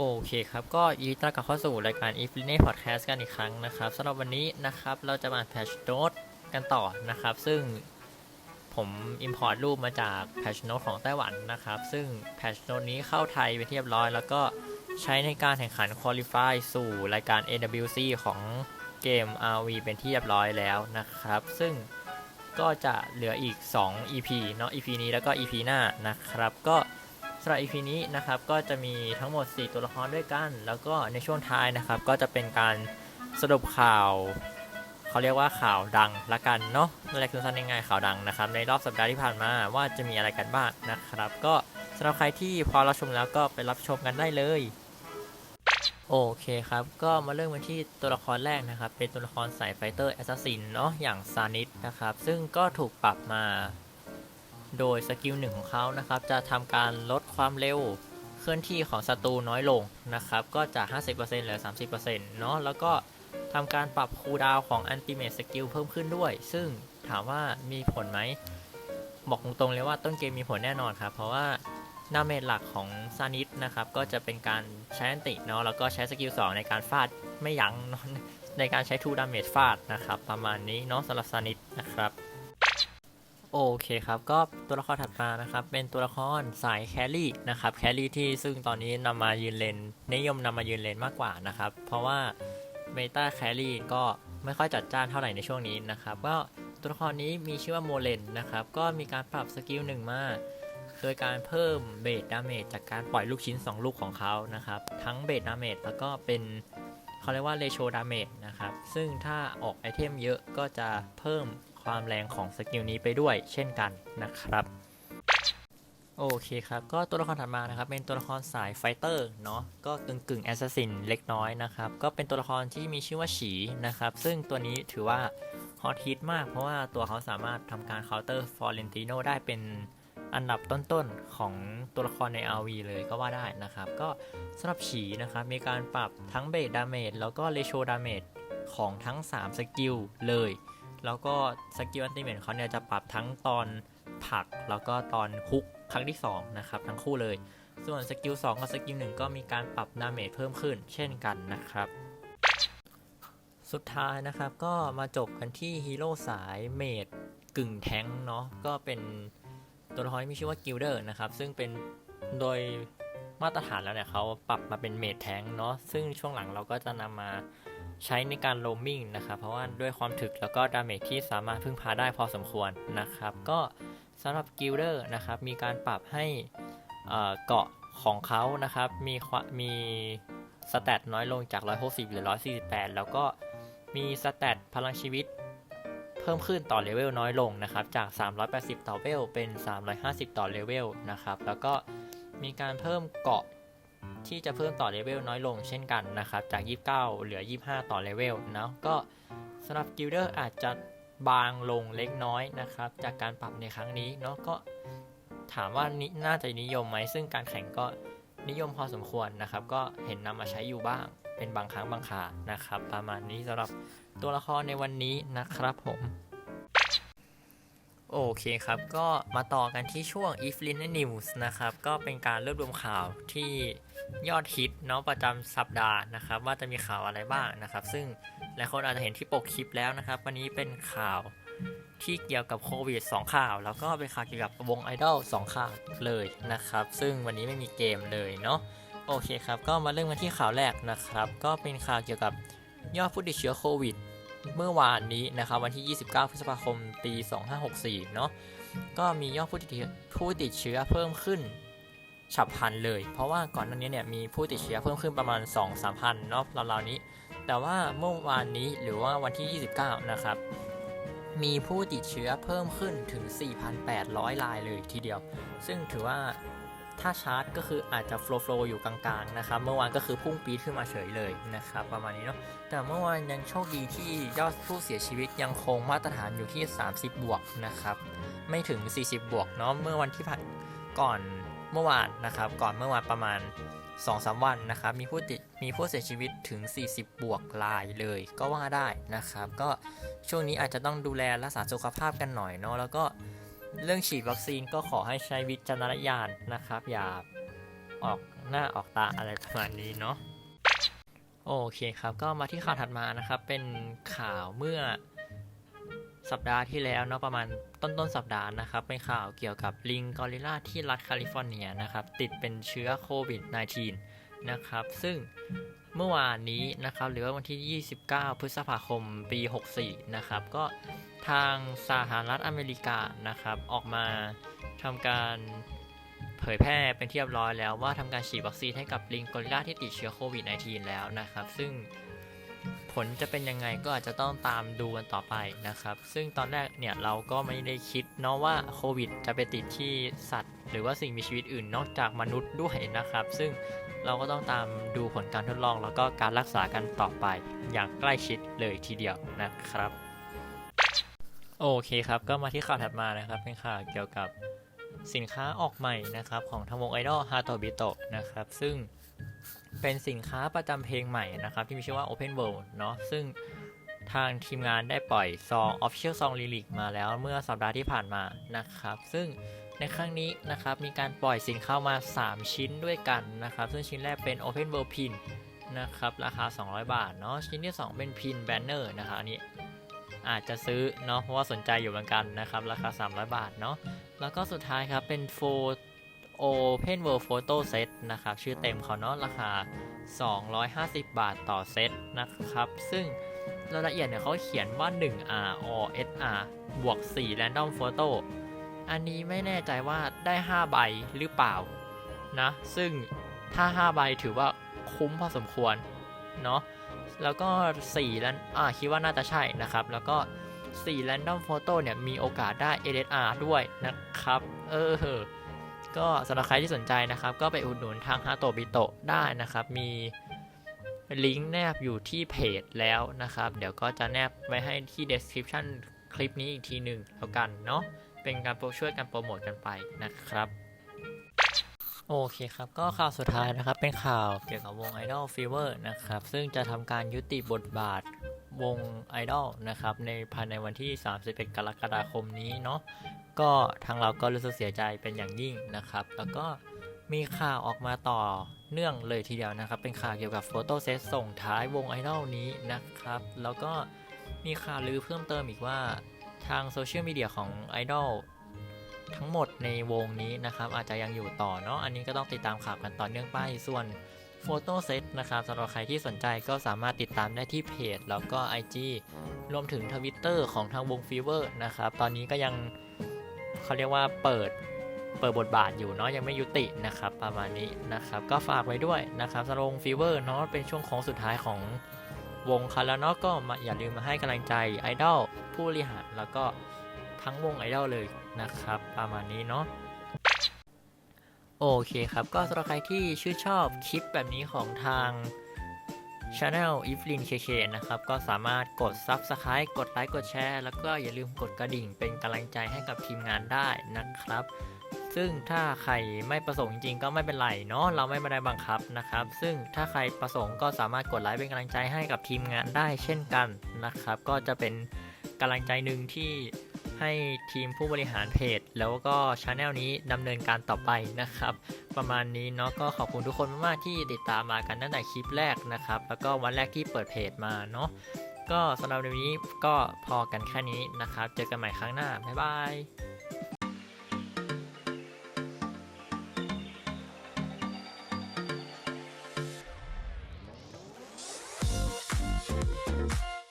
โอเคครับ ก็ยินดีต้อนรับเข้าสู่รายการ i f l i n e Podcast กันอีกครั้งนะครับสำหรับวันนี้นะครับ เราจะมา Patch Note กันต่อนะครับ ซึ่งผม Import รูปมาจาก Patch Note ของไต้หวันนะครับ ซึ่ง Patch Note นี้เข้าไทยไปเรียบร้อย แล้วก็ใช้ในการแข่งขัน Qualify สู่รายการ AWC ของเกม RV เป็นที่เรียบร้อยแล้วนะครับ ซึ่งก็จะเหลืออีก 2 EP เนาะ EP นี้แล้วก็ EP หน้านะครับ ก็ำหรับ EP นี้นะครับก็จะมีทั้งหมด 4 ตัวละครด้วยกัน แล้วก็ในช่วงท้ายนะครับก็จะเป็นการสรุปข่าว เขาเรียกว่าข่าวดังละกันเนาะเรียกสั้นๆง่ายๆข่าวดังนะครับ ในรอบสัปดาห์ที่ผ่านมาว่าจะมีอะไรกันบ้างนะครับ ก็สำหรับใครที่พอรับชมแล้วก็ไปรับชมกันได้เลยโอเคครับ ก็มาเริ่มกันที่ตัวละครแรกนะครับ เป็นตัวละครสายไฟเตอร์แอสซัสซินเนาะอย่างซานิสนะครับ ซึ่งก็ถูกปรับมา โดยสกิลหนึ่งของเขานะครับจะทำการลดความเร็วเคลื่อนที่ของศัตรูน้อยลงนะครับก็จาก 50%เหลือ 30%เนาะแล้วก็ทำการปรับคูลดาวของอันติเม e สกิลเพิ่มขึ้นด้วย ซึ่งถามว่ามีผลไหม บอกตรงๆเลยว่าต้นเกมมีผลแน่นอนครับ เพราะว่าดาเมจหลักของซานิสนะครับก็จะเป็นการใช้อันติเนาะแล้วก็ใช้สกิล2ในการฟาดไม่ยั้งในการใช้ทูดาเมจฟาดนะครับประมาณนี้เนาะสำหรับซานิสนะครับ โอเคครับ ก็ตัวละครถัดมานะครับ เป็นตัวละครสายแครี่นะครับแครี่ที่ซึ่งตอนนี้นำมายืนเลนนิยมนำมายืนเลนมากกว่านะครับ เพราะว่าเมตาแครี่ก็ไม่ค่อยจัดจ้านเท่าไหร่ในช่วงนี้นะครับ ก็ตัวละครนี้มีชื่อว่าโมเลนนะครับ ก็มีการปรับสกิลหนึ่งมาโดยการเพิ่มเบสดาเมจจากการปล่อยลูกชิ้น 2 ลูกของเขานะครับ ทั้งเบสดาเมจแล้วก็เป็นเขาเรียกว่าเรโชดาเมจนะครับ ซึ่งถ้าออกไอเทมเยอะก็จะเพิ่ม ความแรงของสกิลนี้ไปด้วยเช่นกันนะครับโอเคครับ ก็ตัวละครถัดมานะครับ เป็นตัวละครสายไฟเตอร์เนาะก็กึ่งกึ่งแอสซัสซินเล็กน้อยนะครับ ก็เป็นตัวละครที่มีชื่อว่าฉีนะครับ ซึ่งตัวนี้ถือว่าฮอตฮิตมาก เพราะว่าตัวเขาสามารถทำการเคาน์เตอร์ฟอร์เรนติโนได้เป็นอันดับต้นๆ ของตัวละครใน RV เลยก็ว่าได้นะครับ ก็สำหรับฉีนะครับ มีการปรับทั้งเบสดาเมจแล้วก็เรโชดาเมจของทั้ง 3 สกิลเลย แล้วก็สกิลอันติเมทเขาเนี่ยจะปรับทั้งตอนผลักแล้วก็ตอนคุกครั้งที่ 2 นะครับ ทั้งคู่เลย ส่วนสกิล2กับสกิล1ก็มีการปรับดาเมจเพิ่มขึ้นเช่นกันนะครับ สุดท้ายนะครับก็มาจบกันที่ฮีโร่สายเมดกึ่งแท้งเนาะก็เป็นตัวละครที่มีชื่อว่ากิลเดอร์นะครับ ซึ่งเป็นโดย มาตรฐานแล้วเนี่ยเขาปรับมาเป็นเมดแท้งเนาะซึ่งช่วงหลังเราก็จะนำมาใช้ในการโรมิ่งนะครับเพราะว่าด้วยความถึกแล้วก็ดาเมจที่สามารถพึ่งพาได้พอสมควรนะครับ ก็สำหรับกิลเดอร์นะครับ มีการปรับให้เกาะของเขานะครับ มีควมีสแตทน้อยลงจาก 160 หรือ 148 แล้วก็มีสแตทพลังชีวิตเพิ่มขึ้นต่อเลเวลน้อยลงนะครับ จาก 380 ต่อเลเวลเป็น 350 ต่อเลเวลนะครับ แล้วก็ มีการเพิ่มเกาะที่จะเพิ่มต่อเลเวลน้อยลงเช่นกันนะครับ จาก 29 เหลือ 25 ต่อเลเวลเนาะก็สำหรับกิลเดอร์อาจจะบางลงเล็กน้อยนะครับ จากการปรับในครั้งนี้เนาะก็ถามว่านิน่าจะนิยมไหม ซึ่งการแข่งก็นิยมพอสมควรนะครับ ก็เห็นนำมาใช้อยู่บ้าง เป็นบางครั้งบางครานะครับ ประมาณนี้สำหรับตัวละครในวันนี้นะครับผม โอเคครับ ก็มาต่อกันที่ช่วง if l i n News นะครับ ก็เป็นการรวบรวมข่าวที่ยอดฮิตเนาะประจำสัปดาห์นะครับ ว่าจะมีข่าวอะไรบ้างนะครับ ซึ่งหลายคนอาจจะเห็นที่ปกคลิปแล้วนะครับ วันนี้เป็นข่าวที่เกี่ยวกับโควิด2ข่าว แล้วก็เป็นข่าวเกี่ยวกับวงไอดอล2ข่าวเลยนะครับ ซึ่งวันนี้ไม่มีเกมเลยเนาะโอเคครับ ก็มาเริ่มกันที่ข่าวแรกนะครับ ก็เป็นข่าวเกี่ยวกับยอดผู้ติดเชื้อโควิด เมื่อวานนี้นะครับวันที่ 29 พฤษภาคมปี2564 เนาะก็มียอดผู้ติดเชื้อผู้ติดเชื้อเพิ่มขึ้นฉับพลันเลย เพราะว่าก่อนหน้านี้เนี่ยมีผู้ติดเชื้อเพิ่มขึ้นประมาณ 2-3พันเนาะราวๆนี้ แต่ว่าเมื่อวานนี้หรือว่าวันที่ 29 นะครับ มีผู้ติดเชื้อเพิ่มขึ้นถึง 4,800 รายเลยทีเดียว ซึ่งถือว่า ถ้าชาร์จก็คืออาจจะโฟล์ฟลอยู่กลางๆนะครับ เมื่อวานก็คือพุ่งปีดขึ้นมาเฉยเลยนะครับ ประมาณนี้เนาะ แต่เมื่อวานยังโชคดีที่ยอดผู้เสียชีวิตยังคงมาตรฐานอยู่ที่ 30 บวกนะครับ ไม่ถึง 40 บวกเนาะ เมื่อวันที่ผ่านก่อนเมื่อวานนะครับ ก่อนเมื่อวานประมาณ2-3วันนะครับ มีผู้ติด มีผู้เสียชีวิตถึง 40 บวกรายเลยก็ว่าได้นะครับ ก็ช่วงนี้อาจจะต้องดูแลรักษาสุขภาพกันหน่อยเนาะ แล้วก็ เรื่องฉีดวัคซีนก็ขอให้ใช้วิจารณญาณนะครับ อย่าออกหน้าออกตาอะไรประมาณนี้เนาะโอเคครับ ก็มาที่ข่าวถัดมานะครับ เป็นข่าวเมื่อสัปดาห์ที่แล้วเนาะประมาณต้นต้นสัปดาห์นะครับ เป็นข่าวเกี่ยวกับลิงกอริลลาที่รัฐแคลิฟอร์เนียนะครับ ติดเป็นเชื้อโควิด -19 นะครับ ซึ่งเมื่อวานนี้นะครับหรือว่าวันที่ 29 พฤษภาคมปี 64 นะครับ ก็ทางสหรัฐอเมริกานะครับออกมาทำการเผยแพร่เป็นที่เรียบร้อยแล้วว่าทำการฉีดวัคซีนให้กับลิงกอริลลาที่ติดเชื้อโควิด -19 แล้วนะครับ ซึ่ง ผลจะเป็นยังไงก็อาจจะต้องตามดูกันต่อไปนะครับ ซึ่งตอนแรกเนี่ยเราก็ไม่ได้คิดเนาะว่าโควิดจะไปติดที่สัตว์ หรือว่าสิ่งมีชีวิตอื่นนอกจากมนุษย์ด้วยนะครับ ซึ่งเราก็ต้องตามดูผลการทดลอง แล้วก็การรักษากันต่อไปอย่างใกล้ชิดเลยทีเดียวนะครับโอเคครับก็มาที่ข่าวถัดมานะครับ เป็นข่าวเกี่ยวกับสินค้าออกใหม่นะครับของทางวงไอดอลฮาโตบิโตะนะครับ ซึ่ง เป็นสินค้าประจำเพลงใหม่นะครับ ที่มีชื่อว่า Open World เนาะซึ่งทางทีมงานได้ปล่อยซอง Official Song Lyric มาแล้วเมื่อสัปดาห์ที่ผ่านมานะครับ ซึ่งในครั้งนี้นะครับมีการปล่อยสินค้ามา 3 ชิ้นด้วยกันนะครับ ซึ่งชิ้นแรกเป็น Open World Pin นะครับราคา 200 บาทเนาะชิ้นที่ 2 เป็น Pin Banner นะครับอันนี้อาจจะซื้อเนาะเพราะว่าสนใจอยู่เหมือนกันนะครับ ราคา 300 บาทเนาะแล้วก็สุดท้ายครับเป็น Photo Open World Photo Set นะครับ ชื่อเต็มเขาเนาะราคา 250 บาทต่อเซตนะครับ ซึ่งรายละเอียดเนี่ยเขาเขียนว่า 1R or SR บวก 4 Random Photo อันนี้ไม่แน่ใจว่าได้ 5 ใบหรือเปล่านะ ซึ่งถ้า 5 ใบถือว่าคุ้มพอสมควร เนาะแล้วก็4แล้วอ่าคิดว่าน่าจะใช่นะครับ แล้วก็ 4 Random Photo เนี่ยมีโอกาสได้ SSR ด้วยนะครับ เออ ก็สำหรับใครที่สนใจนะครับ ก็ไปอุดหนุนทางฮาโตบิโตได้นะครับ มีลิงก์แนบอยู่ที่เพจแล้วนะครับ เดี๋ยวก็จะแนบไว้ให้ที่ description คลิปนี้อีกทีหนึ่งแล้วกันเนาะเป็นการโปรช่วยกันโปรโมทกันไปนะครับโอเคครับ ก็ข่าวสุดท้ายนะครับ เป็นข่าวเกี่ยวกับวง Idol Fever นะครับ ซึ่งจะทำการยุติบทบาท วง Idol นะครับในภายในวันที่ 31 กรกฎาคมนี้เนาะก็ทางเราก็รู้สึกเสียใจเป็นอย่างยิ่งนะครับ แล้วก็มีข่าวออกมาต่อเนื่องเลยทีเดียวนะครับ เป็นข่าวเกี่ยวกับโฟโต้เซตส่งท้ายวงไอดอลนี้นะครับ แล้วก็มีข่าวลือเพิ่มเติมอีกว่าทางโซเชียลมีเดียของไอดอลทั้งหมดในวงนี้นะครับ อาจจะยังอยู่ต่อเนาะอันนี้ก็ต้องติดตามข่าวกันต่อเนื่องไปส่วน โฟโต้เซตนะครับสำหรับใครที่สนใจก็สามารถติดตามได้ที่เพจ แล้วก็ IG รวมถึงทวิตเตอร์ของทางวงฟีเวอร์นะครับ ตอนนี้ก็ยังเขาเรียกว่าเปิดเปิดบทบาทอยู่เนาะยังไม่ยุตินะครับประมาณนี้นะครับ ก็ฝากไว้ด้วยนะครับสำหรับวงฟีเวอร์เนาะเป็นช่วงโค้งสุดท้ายของวงคาราเนาะก็มาอย่าลืมมาให้กำลังใจไอดอลผู้บริหารแล้วก็ทั้งวงไอดอลเลยนะครับ ประมาณนี้เนาะ โอเคครับ ก็สำหรับใครที่ชื่นชอบคลิปแบบนี้ของทาง Channel i f l i n KK นะครับ ก็สามารถกด Subscribe กดไลค์กดแชร์แล้วก็อย่าลืมกดกระดิ่งเป็นกำลังใจให้กับทีมงานได้นะครับ ซึ่งถ้าใครไม่ประสงค์จริงๆก็ไม่เป็นไรเนาะเราไม่ได้บังคับนะครับ ซึ่งถ้าใครประสงค์ก็สามารถกดไลค์เป็นกำลังใจให้กับทีมงานได้เช่นกันนะครับ ก็จะเป็นกำลังใจหนึ่งที่ ให้ทีมผู้บริหารเพจ แล้วก็ช anel นี้ดำเนินการต่อไปนะครับ ประมาณนี้เนาะก็ขอบคุณทุกคนมากๆที่ติดตามมากันตั้งแต่คลิปแรกนะครับ แล้วก็วันแรกที่เปิดเพจมาเนาะก็สำหรับวันนี้ก็พอกันแค่นี้นะครับ เจอกันใหม่ครั้งหน้า บ๊ายบาย